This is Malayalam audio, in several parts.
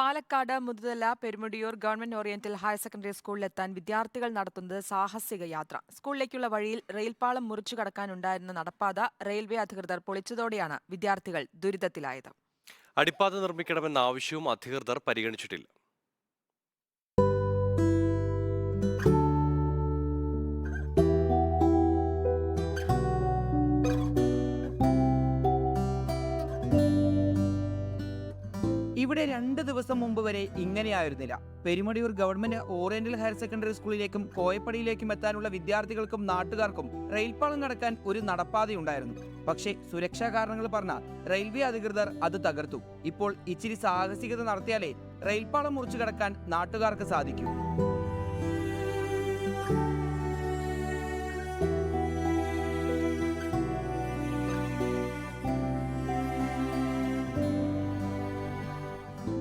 Palakkad Muthuthala Perumudiyoor government oriental higher secondary സ്കൂളിലെത്താൻ വിദ്യാർത്ഥികൾ നടത്തുന്നത് സാഹസിക യാത്ര. സ്കൂളിലേക്കുള്ള വഴിയിൽ റെയിൽപാളം മുറിച്ചു കടക്കാനുണ്ടായിരുന്ന നടപ്പാത റെയിൽവേ അധികൃതർ പൊളിച്ചതോടെയാണ് വിദ്യാർത്ഥികൾ ദുരിതത്തിലായത്. അടിപ്പാത നിർമ്മിക്കണമെന്ന ആവശ്യവും അധികൃതർ പരിഗണിച്ചിട്ടില്ല. ഇവിടെ രണ്ട് ദിവസം മുമ്പ് വരെ ഇങ്ങനെയായിരുന്നില്ല. Perumudiyoor government oriental higher secondary സ്കൂളിലേക്കും കോയപ്പടിയിലേക്കും എത്താനുള്ള വിദ്യാർത്ഥികൾക്കും നാട്ടുകാർക്കും റെയിൽപാളം കടക്കാൻ ഒരു നടപ്പാതയുണ്ടായിരുന്നു. പക്ഷേ സുരക്ഷാ കാരണങ്ങൾ പറഞ്ഞ റെയിൽവേ അധികൃതർ അത് തകർത്തു. ഇപ്പോൾ ഇച്ചിരി സാഹസികത നടത്തിയാലേ റെയിൽപാളം മുറിച്ചു കടക്കാൻ നാട്ടുകാർക്ക് സാധിക്കൂ.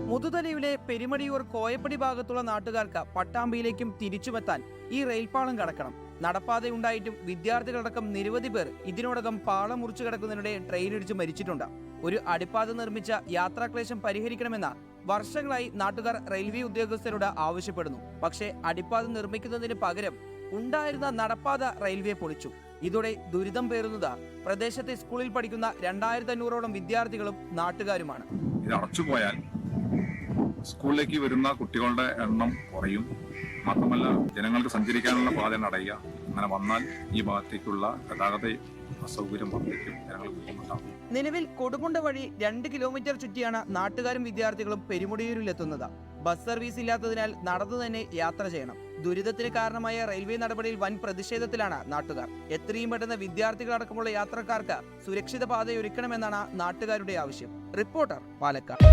മുതുതലയിലെ പെരുമടിയൂർ കോയപ്പടി ഭാഗത്തുള്ള നാട്ടുകാർക്ക് പട്ടാമ്പിയിലേക്കും തിരിച്ചുമെത്താൻ ഈ റെയിൽപാളം കടക്കണം. നടപ്പാതയുണ്ടായിട്ടും വിദ്യാർത്ഥികളടക്കം നിരവധി പേർ ഇതിനോടകം പാളം മുറിച്ചു കിടക്കുന്നതിനിടെ ട്രെയിനിടിച്ച് മരിച്ചിട്ടുണ്ട്. ഒരു അടിപ്പാത നിർമ്മിച്ച യാത്രാക്ലേശം പരിഹരിക്കണമെന്ന വർഷങ്ങളായി നാട്ടുകാർ റെയിൽവേ ഉദ്യോഗസ്ഥരോട് ആവശ്യപ്പെടുന്നു. പക്ഷേ അടിപ്പാത നിർമ്മിക്കുന്നതിന് പകരം ഉണ്ടായിരുന്ന നടപ്പാത റെയിൽവേ പൊളിച്ചു. ഇതോടെ ദുരിതം പേറുന്നത് പ്രദേശത്തെ സ്കൂളിൽ പഠിക്കുന്ന രണ്ടായിരത്തി അഞ്ഞൂറോളം വിദ്യാർത്ഥികളും നാട്ടുകാരുമാണ്. ഇത് അടച്ചുപോയാൽ സ്കൂളിലേക്ക് വരുന്ന കുട്ടികളുടെ എണ്ണം കുറയും. മാത്രമല്ല ജനങ്ങൾക്ക് സഞ്ചരിക്കാനുള്ള പാത അടയുക. അങ്ങനെ വന്നാൽ ഈ ഭാഗത്തേക്കുള്ള ഗതാഗത അസൗകര്യം വർദ്ധിക്കും ജനങ്ങൾ നിലവിൽ കൊടുമുണ്ട വഴി രണ്ട് കിലോമീറ്റർ ചുറ്റിയാണ് നാട്ടുകാരും വിദ്യാർത്ഥികളും പെരുമുടിയൂരിലെത്തുന്നത്. ബസ് സർവീസ് ഇല്ലാത്തതിനാൽ നടന്നു തന്നെ യാത്ര ചെയ്യണം. ദുരിതത്തിന് കാരണമായ റെയിൽവേ നടപടിയിൽ വൻ പ്രതിഷേധത്തിലാണ് നാട്ടുകാർ. എത്രയും പെട്ടെന്ന് വിദ്യാർത്ഥികളടക്കമുള്ള യാത്രക്കാർക്ക് സുരക്ഷിത പാതയൊരുക്കണമെന്നാണ് നാട്ടുകാരുടെ ആവശ്യം. റിപ്പോർട്ടർ പാലക്കാട്.